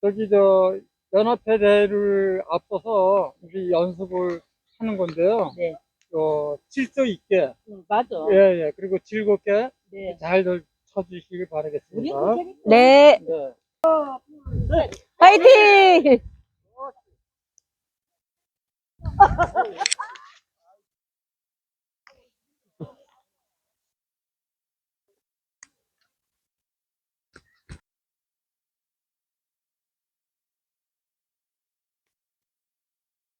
저기 저 연합회대를 앞서서 우리 연습을 하는 건데요. 네. 어, 질서 있게, 응, 맞아. 예, 예. 그리고 즐겁게 네. 잘들 쳐주시길 바라겠습니다. 네. 네. 화이팅!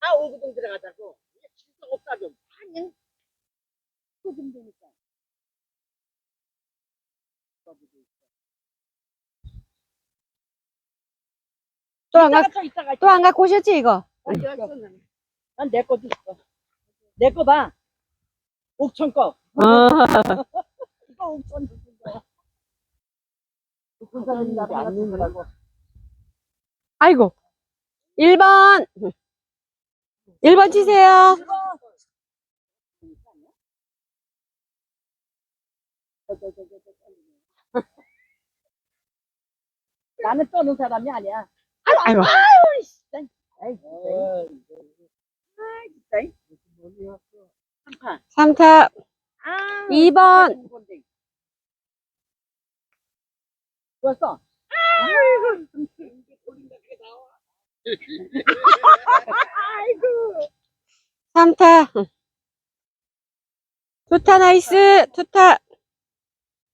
아, 오구동 들어가자고. 진짜 없다 좀. 아니. 소좀 되니까. 또안 가, 이따가 또안 갖고 오셨지, 이거? 난 내 것도 있어. 내 거 봐. 옥천 거. 어. 이거 옥천 무슨 거야. 사람이 안 믿더라고. 아이고. 1번. 1번 치세요. 나는 떠는 사람이 아니야. 아이고. 아유, 진짜. 아이, 진짜. 아, 진짜. 한판. 3타. 아, 2번. 좋았어. 3타. 투타 나이스. 투타.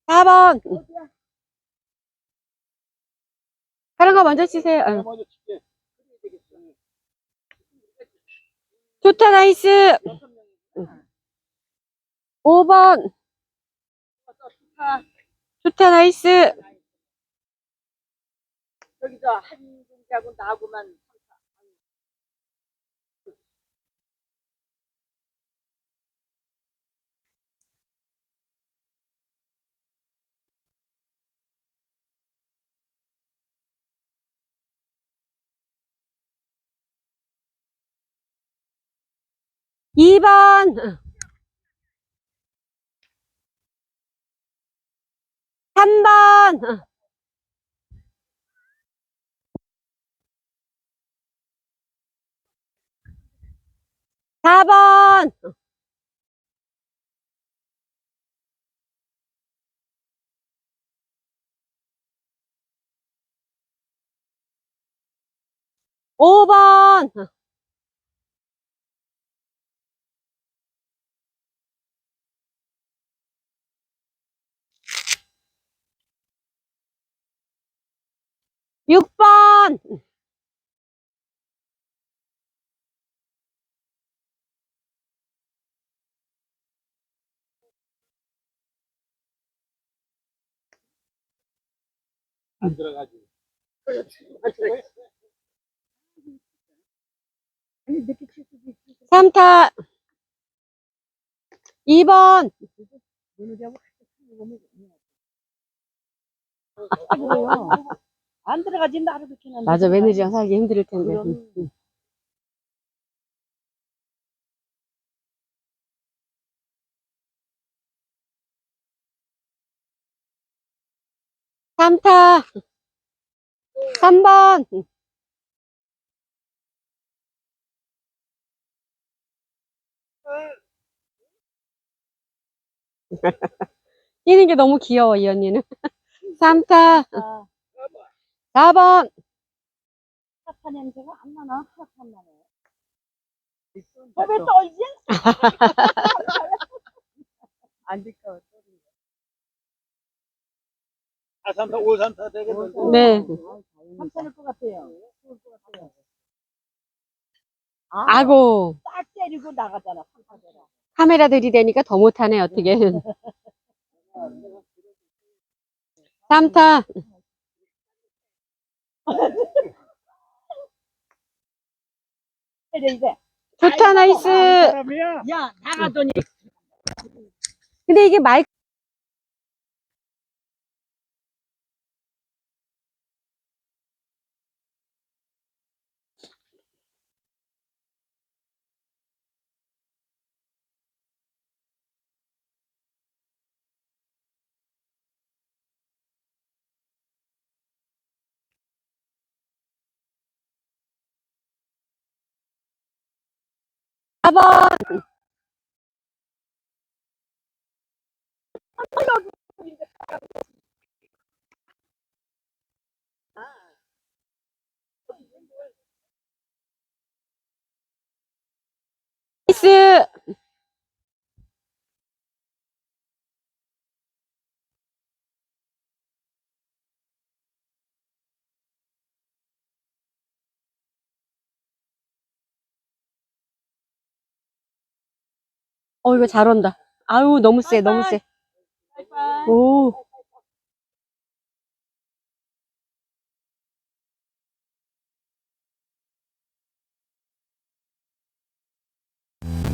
4번. 다른 거 먼저 치세요. 칠게. 투타 나이스. 5번. 투타 나이스. 저기 저 한중하고 나하고만 이 번. 3번. 사번. 오번 육 번. 안 들어가지. 눈으로 보면 안 들어가지 나를 비키는 맞아, 매니저 살기 힘들 텐데. 그럼. 응. 삼타 3번. 뛰는 게 너무 귀여워, 이 언니는. 삼타 아, 4번. 핫한 냄새가 안 나나? 핫한 나네. 왜 떨지? 안 될까? 아, 3타, 5, 3타 되겠는데. 네. 괜찮을 것 같아요. 좋을 것 같아요. 아, 아고, 딱 때리고 나가잖아. 상타대로. 카메라 들이대니까 더 못하네, 어떻게. 삼타 때려 이제. 좋다, 나이스. 사람이야? 야 나가더니 근데 이게 마이크 4번. 어, 이거 잘 온다. 아유, 너무 세, 너무 세. 오.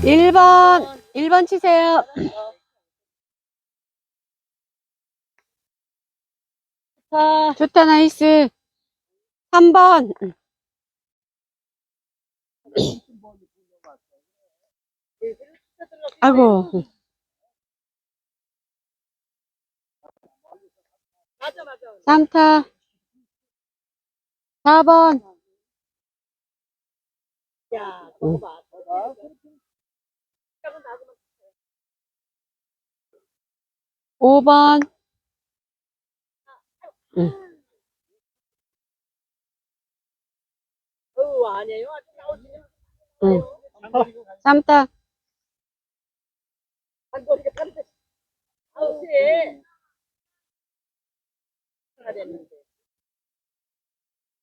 일번일 번 치세요. 자, 좋다, 나이스. 3번. 아이고. 3타. 4번. 야, 저거 봐, 저거. 잠깐만, 나도 5번. 어우, 아니에요. 아직 나오지. 응. 3타. 거리가. 하나 됐는데.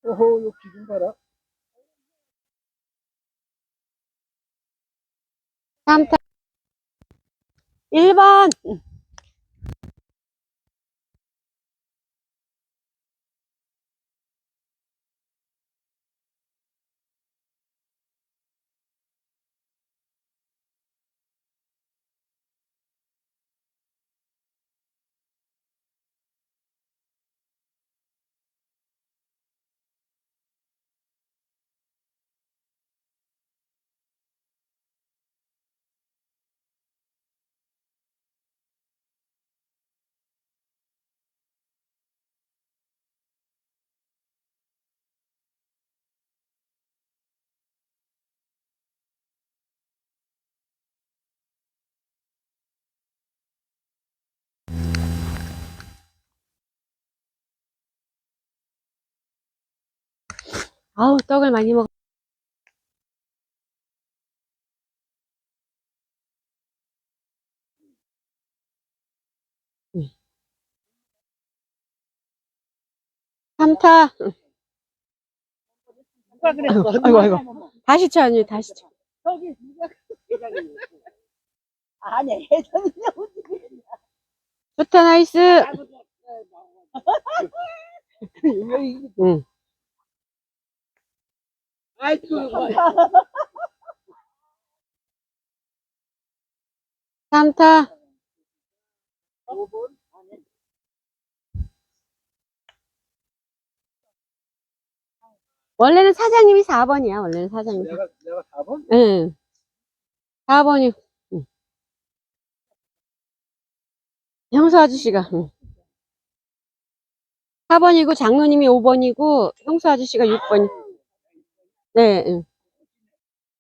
오호, 요 기준 봐라. 3타. 1번. 아우, 떡을 많이 먹. 삼타 누가 그랬어? 아이고, 아이고. 다시 쳐, 언니, 다시 쳐. 저기, 누가. 아니, 회장이 나오지. 좋다, 나이스. 응. 삼타 5번? 아니, 원래는 사장님이 4번이야, 원래는 사장님. 내가, 내가 4번? 응. 4번이, 응. 형수 아저씨가, 응. 4번이고, 장로님이 5번이고, 형수 아저씨가 6번. 네, 응.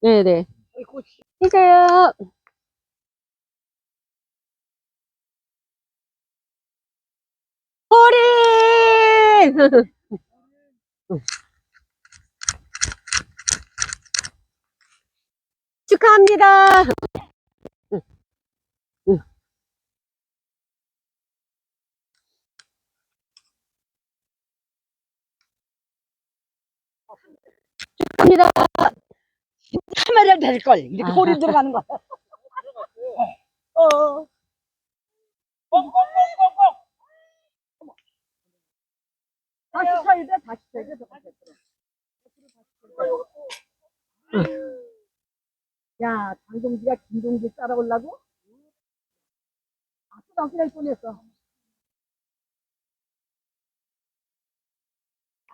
네네. 아이고, 치세요. 홀인! 축하합니다. 축하합니다. 카메라를 댈걸. 이렇게. 소리 들어가는 거야. 어. 다시 쳐야 돼, 다시 쳐야 돼. 야, 장동지가 김동지 따라오려고? 아, 또 남편할 뻔했어.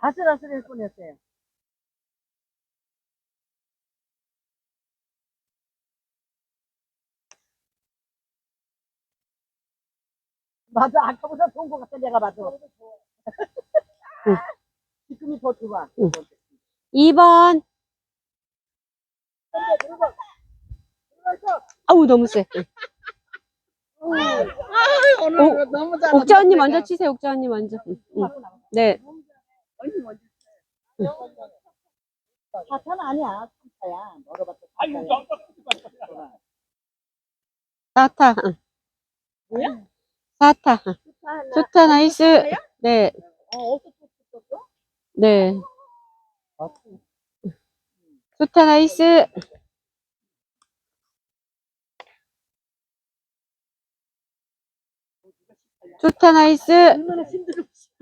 아슬아슬할 뻔했어요. 맞아, 아까보다 좋은 것 같아, 내가 봐도. 지금이 더 좋아. 2번, 아우, 너무 세. 오늘 오, 너무 잘. 옥자 언니 먼저 치세요, 옥자 언니 먼저. 응, 응. 네. 언니 먼저. 사탄 아니야. 삼타야. 먹어봤자 아유. 응. 뭐야? 사타. 응. 사타 좋다, 나이스. 네, 어, 어디서 쳤어? 네. 좋다, 나이스. 좋다, 나이스. 얼마나.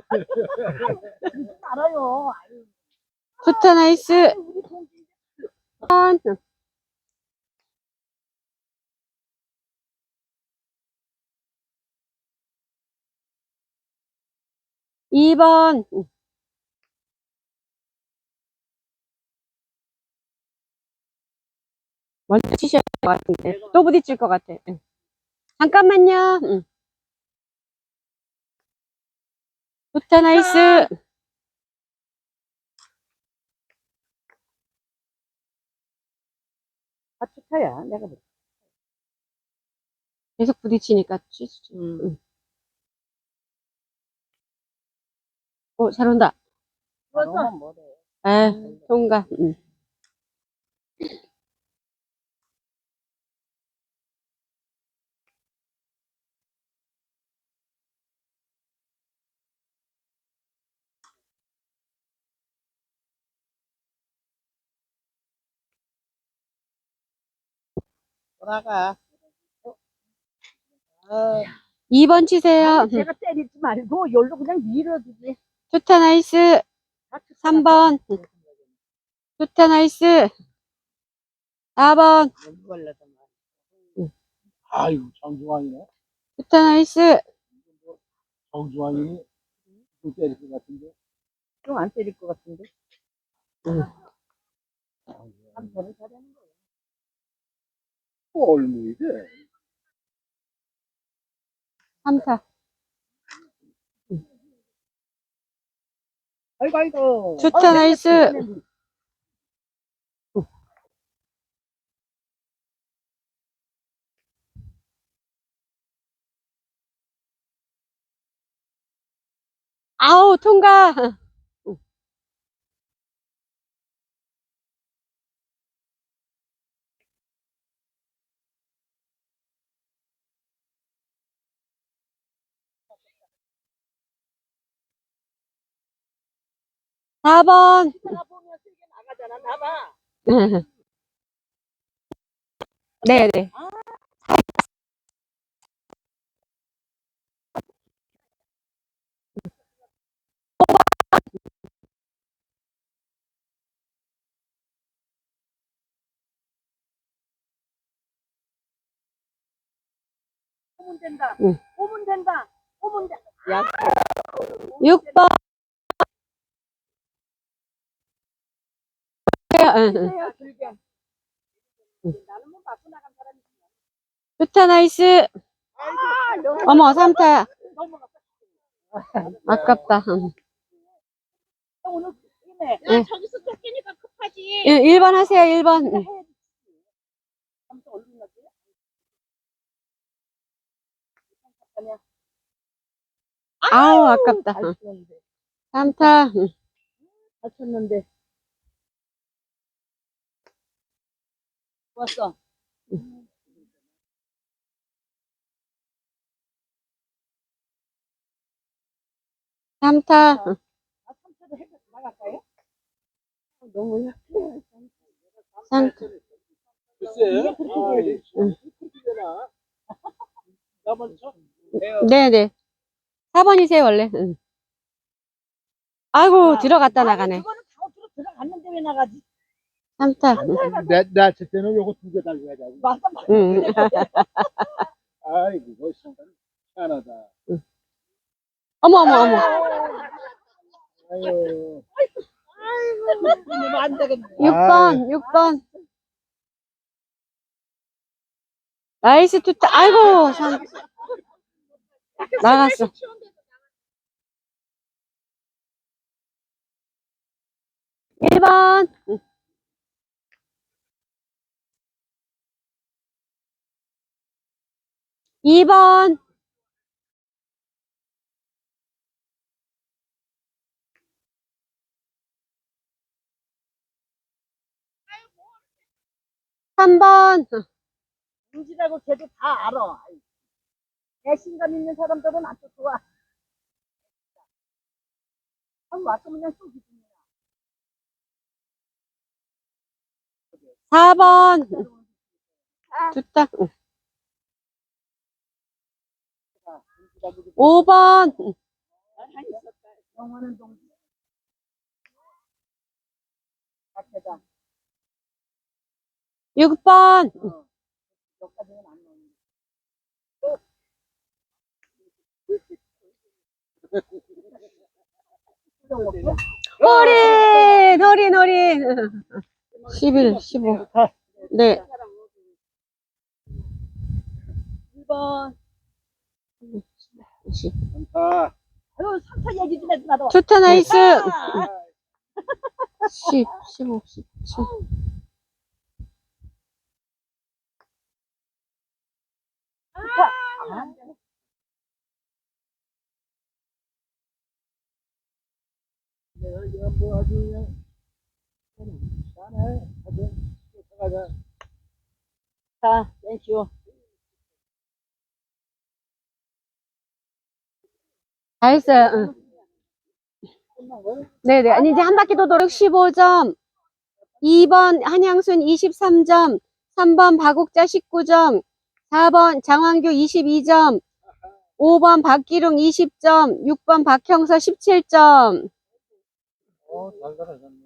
알아요. 아유, 좋다, 나이스. 우리 동기. 번. 2번. 먼저 치셔야 될 것 같은데. 또 부딪힐 것 같아. 응. 잠깐만요. 응. 좋다, 나이스. 아, 축하야. 내가 뭐. 계속 부딪히니까 치수죠. 음. 응. 오, 잘 온다. 뭐래. 아, 통과. 응. 돌아가. 어, 2번 치세요. 응. 제가 때리지 말고 열로 그냥 밀어주지. 좋다, 나이스. 3번. 좋다, 나이스. 4번. 아유, 정중앙이네. 좋다, 나이스. 정중앙이 좀 때릴 것 같은데. 좀 안 때릴 것 같은데. 응. 한 번을 잘하는 거야. 얼무이 돼. 3타. 아이고, 아이고. 좋다, 어, 나이스. 아우, 통과. 사번 나 보면 세게 나가잖아. 나봐. 네네. 오면 된다. 응. 오면 된다. 오면 된다. 야, 6번. 응, 야, 길게. 나는 뭐 맞고 나간 사람이 좋다, 나이스. 어머, 3타. 넘어갔어. 아깝다. 급하지. 1번 하세요, 1번. 응. 아무튼 얼른 나지. 아우, 아깝다. 잘 응. 쳤는데. 3타. 응. 잘 쳤는데. 좋았어. 3타. 아, 삼차도 해서 나갈까요? 어, 너무 약해. 3타. 글쎄. 응. 되나? 나만 쳐? 네네. 4번이세요, 원래. 응. 아이고, 들어갔다 아니, 나가네. 그거는 가운데로 들어갔는데 왜 나가지? 3타. 응. 내, 나칠 때는 요거 두 개 달고 가자고. 맞아, 맞아. 응. 아이고, 멋있다. 희한하다. 어머, 어머, 어머. 아유. 이러면 안 되겠네. 6번, 6번. 나이스 투타. 아이고, 3. 나갔어. 일번 2번. 3번. 응지라고 걔도 다 알아. 배신감 있는 사람들은 아주 좋아. 아, 와서 그냥 쑥 있습니다. 4번. 됐다. 응. 5번. 영화는 동지. 자체다. 6번. 어. 여기까지는 안 나오는데. 또. 놀이, 놀이, 놀이. 11, 15. 네. 1번. 20. 많다. 아유, 삼차 얘기 좀 해도 나도. 좋다, 나이스. 아, 10, 15, 17. 아, 내가 이거 뭐 아주 그냥 잘해. 아주 가자. 자, 땡큐. 다 했어요. 응. 네네. 아니, 이제 한 바퀴 도도록 15점. 2번 한양순 23점. 3번 박옥자 19점. 4번 장환규 22점. 5번 박기룡 20점. 6번 박형서 17점. 어, 잘.